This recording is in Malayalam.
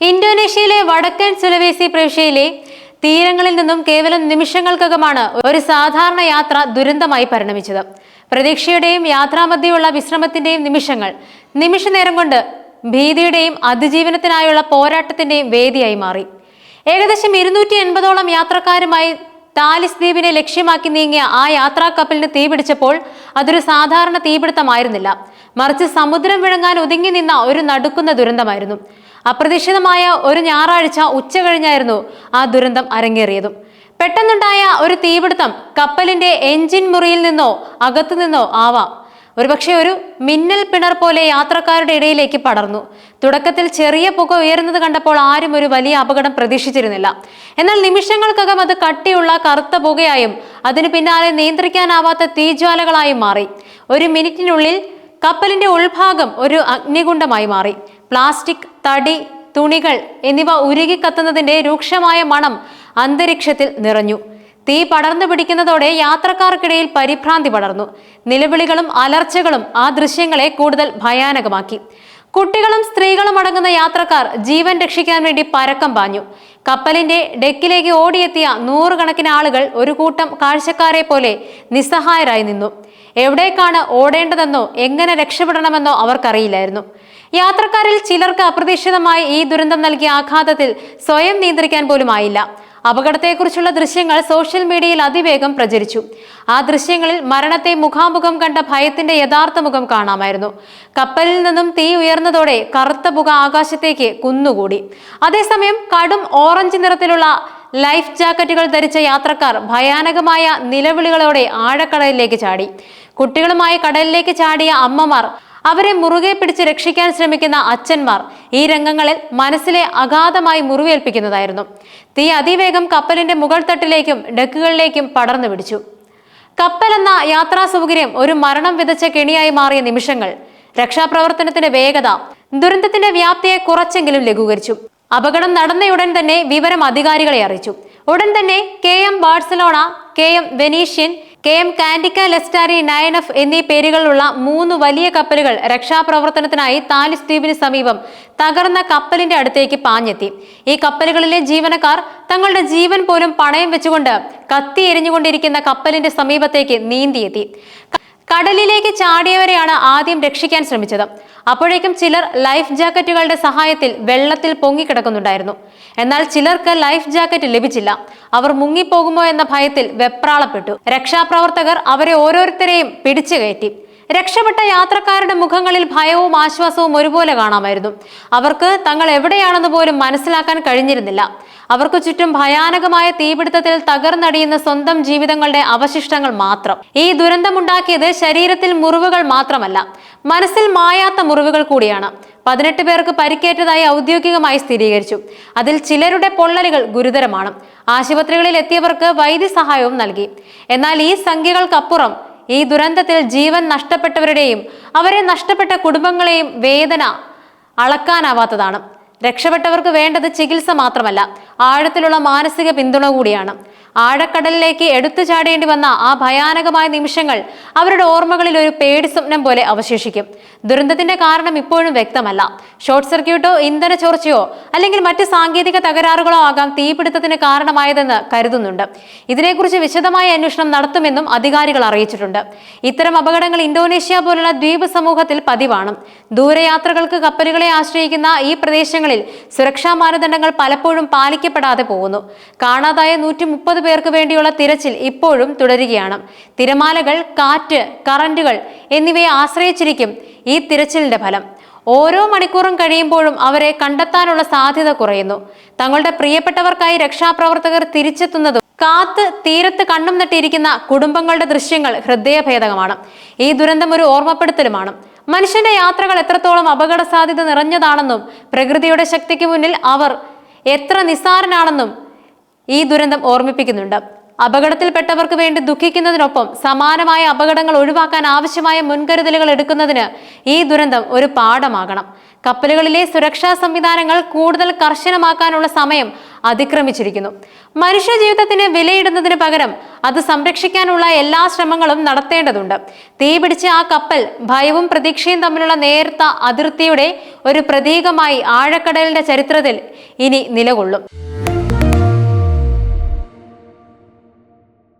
ഇന്തോനേഷ്യയിലെ വടക്കൻ സുലവേസി പ്രവിശ്യയിലെ തീരങ്ങളിൽ നിന്നും കേവലം നിമിഷങ്ങൾക്കകമാണ് ഒരു സാധാരണ യാത്ര ദുരന്തമായി പരിണമിച്ചത്. പ്രതീക്ഷയുടെയും യാത്രാമധ്യയുള്ള വിശ്രമത്തിന്റെയും നിമിഷങ്ങൾ നിമിഷനേരം കൊണ്ട് ഭീതിയുടെയും അതിജീവനത്തിനായുള്ള പോരാട്ടത്തിന്റെയും വേദിയായി മാറി. ഏകദേശം ഇരുന്നൂറ്റി എൺപതോളം യാത്രക്കാരുമായി താലിസ് ദ്വീപിനെ ലക്ഷ്യമാക്കി നീങ്ങിയ ആ യാത്രാ കപ്പലിന് തീപിടിച്ചപ്പോൾ അതൊരു സാധാരണ തീപിടുത്തമായിരുന്നില്ല. മറിച്ച് സമുദ്രം വിഴുങ്ങാൻ ഒതുങ്ങി നിന്ന ഒരു നടുക്കുന്ന ദുരന്തമായിരുന്നു. അപ്രതീക്ഷിതമായ ഒരു ഞായറാഴ്ച ഉച്ച കഴിഞ്ഞായിരുന്നു ആ ദുരന്തം അരങ്ങേറിയതും. പെട്ടെന്നുണ്ടായ ഒരു തീപിടുത്തം കപ്പലിന്റെ എഞ്ചിൻ മുറിയിൽ നിന്നോ അകത്തു നിന്നോ ആവാം. ഒരുപക്ഷെ ഒരു മിന്നൽ പിണർ പോലെ യാത്രക്കാരുടെ ഇടയിലേക്ക് പടർന്നു. തുടക്കത്തിൽ ചെറിയ പുക ഉയരുന്നത് കണ്ടപ്പോൾ ആരും ഒരു വലിയ അപകടം പ്രതീക്ഷിച്ചിരുന്നില്ല. എന്നാൽ നിമിഷങ്ങൾക്കകം അത് കട്ടിയുള്ള കറുത്ത പുകയായും അതിനു പിന്നാലെ നിയന്ത്രിക്കാനാവാത്ത തീജ്വാലകളായും മാറി. ഒരു മിനിറ്റിനുള്ളിൽ കപ്പലിന്റെ ഉൾഭാഗം ഒരു അഗ്നികുണ്ഡമായി മാറി. പ്ലാസ്റ്റിക് തടി തുണികൾ എന്നിവ ഉരുകിക്കത്തുന്നതിന്റെ രൂക്ഷമായ മണം അന്തരീക്ഷത്തിൽ നിറഞ്ഞു. തീ പടർന്നു പിടിക്കുന്നതോടെ യാത്രക്കാർക്കിടയിൽ പരിഭ്രാന്തി പടർന്നു. നിലവിളികളും അലർച്ചകളും ആ ദൃശ്യങ്ങളെ കൂടുതൽ ഭയാനകമാക്കി. കുട്ടികളും സ്ത്രീകളും അടങ്ങുന്ന യാത്രക്കാർ ജീവൻ രക്ഷിക്കാൻ വേണ്ടി പരക്കം പാഞ്ഞു. കപ്പലിന്റെ ഡെക്കിലേക്ക് ഓടിയെത്തിയ നൂറുകണക്കിന് ആളുകൾ ഒരു കൂട്ടം കാഴ്ചക്കാരെ പോലെ നിസ്സഹായരായി നിന്നു. എവിടേക്കാണ് ഓടേണ്ടതെന്നോ എങ്ങനെ രക്ഷപ്പെടണമെന്നോ അവർക്കറിയില്ലായിരുന്നു. യാത്രക്കാരിൽ ചിലർക്ക് അപ്രതീക്ഷിതമായി ഈ ദുരന്തം നൽകിയ ആഘാതത്തിൽ സ്വയം നിയന്ത്രിക്കാൻ പോലും ആയില്ല. അപകടത്തെക്കുറിച്ചുള്ള ദൃശ്യങ്ങൾ സോഷ്യൽ മീഡിയയിൽ അതിവേഗം പ്രചരിച്ചു. ആ ദൃശ്യങ്ങളിൽ മരണത്തെ മുഖാമുഖം കണ്ട ഭയത്തിന്റെ യഥാർത്ഥ മുഖം കാണാമായിരുന്നു. കപ്പലിൽ നിന്നും തീ ഉയർന്നതോടെ കറുത്ത പുക ആകാശത്തേക്ക് കുന്നുകൂടി. അതേസമയം കടും ഓറഞ്ച് നിറത്തിലുള്ള ലൈഫ് ജാക്കറ്റുകൾ ധരിച്ച യാത്രക്കാർ ഭയാനകമായ നിലവിളികളോടെ ആഴക്കടലിലേക്ക് ചാടി. കുട്ടികളുമായി കടലിലേക്ക് ചാടിയ അമ്മമാർ അവരെ മുറുകെ പിടിച്ച് രക്ഷിക്കാൻ ശ്രമിക്കുന്ന അച്ഛന്മാർ ഈ രംഗങ്ങളിൽ മനസ്സിലെ അഗാധമായി മുറിവേൽപ്പിക്കുന്നതായിരുന്നു. തീ അതിവേഗം കപ്പലിന്റെ മുകൾ തട്ടിലേക്കും ഡെക്കുകളിലേക്കും പടർന്നു പിടിച്ചു. കപ്പൽ എന്ന യാത്രാ സൗകര്യം ഒരു മരണം വിതച്ച കെണിയായി മാറിയ നിമിഷങ്ങൾ രക്ഷാപ്രവർത്തനത്തിന്റെ വേഗത ദുരന്തത്തിന്റെ വ്യാപ്തിയെ കുറച്ചെങ്കിലും ലഘൂകരിച്ചു. അപകടം നടന്നയുടൻ തന്നെ വിവരം അധികാരികളെ അറിയിച്ചു. ഉടൻ തന്നെ K M Barcelona K M Venetian K M Kandika Lestari nine F എന്നീ പേരുകളുള്ള മൂന്ന് വലിയ കപ്പലുകൾ രക്ഷാപ്രവർത്തനത്തിനായി താലിസ് ദ്വീപിന് സമീപം തകർന്ന കപ്പലിന്റെ അടുത്തേക്ക് പാഞ്ഞെത്തി. ഈ കപ്പലുകളിലെ ജീവനക്കാർ തങ്ങളുടെ ജീവൻ പോലും പണയം വെച്ചുകൊണ്ട് കത്തി എരിഞ്ഞുകൊണ്ടിരിക്കുന്ന കപ്പലിന്റെ സമീപത്തേക്ക് നീന്തിയെത്തി. കടലിലേക്ക് ചാടിയവരെയാണ് ആദ്യം രക്ഷിക്കാൻ ശ്രമിച്ചത്. അപ്പോഴേക്കും ചിലർ ലൈഫ് ജാക്കറ്റുകളുടെ സഹായത്തിൽ വെള്ളത്തിൽ പൊങ്ങിക്കിടക്കുന്നുണ്ടായിരുന്നു. എന്നാൽ ചിലർക്ക് ലൈഫ് ജാക്കറ്റ് ലഭിച്ചില്ല. അവർ മുങ്ങിപ്പോകുമോ എന്ന ഭയത്തിൽ വെപ്രാളപ്പെട്ടു. രക്ഷാപ്രവർത്തകർ അവരെ ഓരോരുത്തരെയും പിടിച്ചു കയറ്റി. രക്ഷപ്പെട്ട യാത്രക്കാരുടെ മുഖങ്ങളിൽ ഭയവും ആശ്വാസവും ഒരുപോലെ കാണാമായിരുന്നു. അവർക്ക് തങ്ങൾ എവിടെയാണെന്ന് പോലും മനസ്സിലാക്കാൻ കഴിഞ്ഞിരുന്നില്ല. അവർക്ക് ചുറ്റും ഭയാനകമായ തീപിടുത്തത്തിൽ തകർന്നടിയുന്ന സ്വന്തം ജീവിതങ്ങളുടെ അവശിഷ്ടങ്ങൾ മാത്രം. ഈ ദുരന്തമുണ്ടാക്കിയത് ശരീരത്തിൽ മുറിവുകൾ മാത്രമല്ല മനസ്സിൽ മായാത്ത മുറിവുകൾ കൂടിയാണ്. പതിനെട്ട് പേർക്ക് പരിക്കേറ്റതായി ഔദ്യോഗികമായി സ്ഥിരീകരിച്ചു. അതിൽ ചിലരുടെ പൊള്ളലുകൾ ഗുരുതരമാണ്. ആശുപത്രികളിൽ എത്തിയവർക്ക് വൈദ്യസഹായവും നൽകി. എന്നാൽ ഈ സംഖ്യകൾക്കപ്പുറം ഈ ദുരന്തത്തിൽ ജീവൻ നഷ്ടപ്പെട്ടവരുടെയും അവരെ നഷ്ടപ്പെട്ട കുടുംബങ്ങളെയും വേദന അളക്കാനാവാത്തതാണ്. രക്ഷപ്പെട്ടവർക്ക് വേണ്ടത് ചികിത്സ മാത്രമല്ല ആഴത്തിലുള്ള മാനസിക പിന്തുണ കൂടിയാണ്. ആഴക്കടലിലേക്ക് എടുത്തു ചാടേണ്ടി വന്ന ആ ഭയാനകമായ നിമിഷങ്ങൾ അവരുടെ ഓർമ്മകളിൽ ഒരു പേടി സ്വപ്നം പോലെ അവശേഷിക്കും. ദുരന്തത്തിന്റെ കാരണം ഇപ്പോഴും വ്യക്തമല്ല. ഷോർട്ട് സർക്യൂട്ടോ ഇന്ധന ചോർച്ചയോ അല്ലെങ്കിൽ മറ്റ് സാങ്കേതിക തകരാറുകളോ ആകാം തീപിടുത്തത്തിന് കാരണമായതെന്ന് കരുതുന്നുണ്ട്. ഇതിനെക്കുറിച്ച് വിശദമായ അന്വേഷണം നടത്തുമെന്നും അധികാരികൾ അറിയിച്ചിട്ടുണ്ട്. ഇത്തരം അപകടങ്ങൾ ഇന്തോനേഷ്യ പോലുള്ള ദ്വീപ് സമൂഹത്തിൽ പതിവാണ്. ദൂരയാത്രകൾക്ക് കപ്പലുകളെ ആശ്രയിക്കുന്ന ഈ പ്രദേശങ്ങളിൽ സുരക്ഷാ മാനദണ്ഡങ്ങൾ പലപ്പോഴും പാലിക്കപ്പെടാതെ പോകുന്നു. കാണാതായ നൂറ്റി മുപ്പത് പേർക്ക് വേണ്ടിയുള്ള തിരച്ചിൽ ഇപ്പോഴും തുടരുകയാണ്. തിരമാലകൾ കാറ്റ് കറന്റുകൾ എന്നിവയെ ആശ്രയിച്ചിരിക്കും ഈ തിരച്ചിലിന്റെ ഫലം. ഓരോ മണിക്കൂറും കഴിയുമ്പോഴും അവരെ കണ്ടെത്താനുള്ള സാധ്യത കുറയുന്നു. തങ്ങളുടെ പ്രിയപ്പെട്ടവർക്കായി രക്ഷാപ്രവർത്തകർ തിരിച്ചെത്തുന്നതും കാത്ത് തീരത്ത് കണ്ണും നട്ടിയിരിക്കുന്ന കുടുംബങ്ങളുടെ ദൃശ്യങ്ങൾ ഹൃദയഭേദകമാണ്. ഈ ദുരന്തം ഒരു ഓർമ്മപ്പെടുത്തലുമാണ്. മനുഷ്യന്റെ യാത്രകൾ എത്രത്തോളം അപകട സാധ്യത നിറഞ്ഞതാണെന്നും പ്രകൃതിയുടെ ശക്തിക്ക് മുന്നിൽ അവർ എത്ര നിസ്സാരനാണെന്നും ഈ ദുരന്തം ഓർമ്മിപ്പിക്കുന്നുണ്ട്. അപകടത്തിൽപ്പെട്ടവർക്ക് വേണ്ടി ദുഃഖിക്കുന്നതിനൊപ്പം സമാനമായ അപകടങ്ങൾ ഒഴിവാക്കാൻ ആവശ്യമായ മുൻകരുതലുകൾ എടുക്കുന്നതിന് ഈ ദുരന്തം ഒരു പാഠമാകണം. കപ്പലുകളിലെ സുരക്ഷാ സംവിധാനങ്ങൾ കൂടുതൽ കർശനമാക്കാനുള്ള സമയം അതിക്രമിച്ചിരിക്കുന്നു. മനുഷ്യ ജീവിതത്തിന് വിലയിടുന്നതിന് പകരം അത് സംരക്ഷിക്കാനുള്ള എല്ലാ ശ്രമങ്ങളും നടത്തേണ്ടതുണ്ട്. തീപിടിച്ച ആ കപ്പൽ ഭയവും പ്രതീക്ഷയും തമ്മിലുള്ള നേർത്ത അതിർത്തിയുടെ ഒരു പ്രതീകമായി ആഴക്കടലിന്റെ ചരിത്രത്തിൽ ഇനി നിലകൊള്ളും.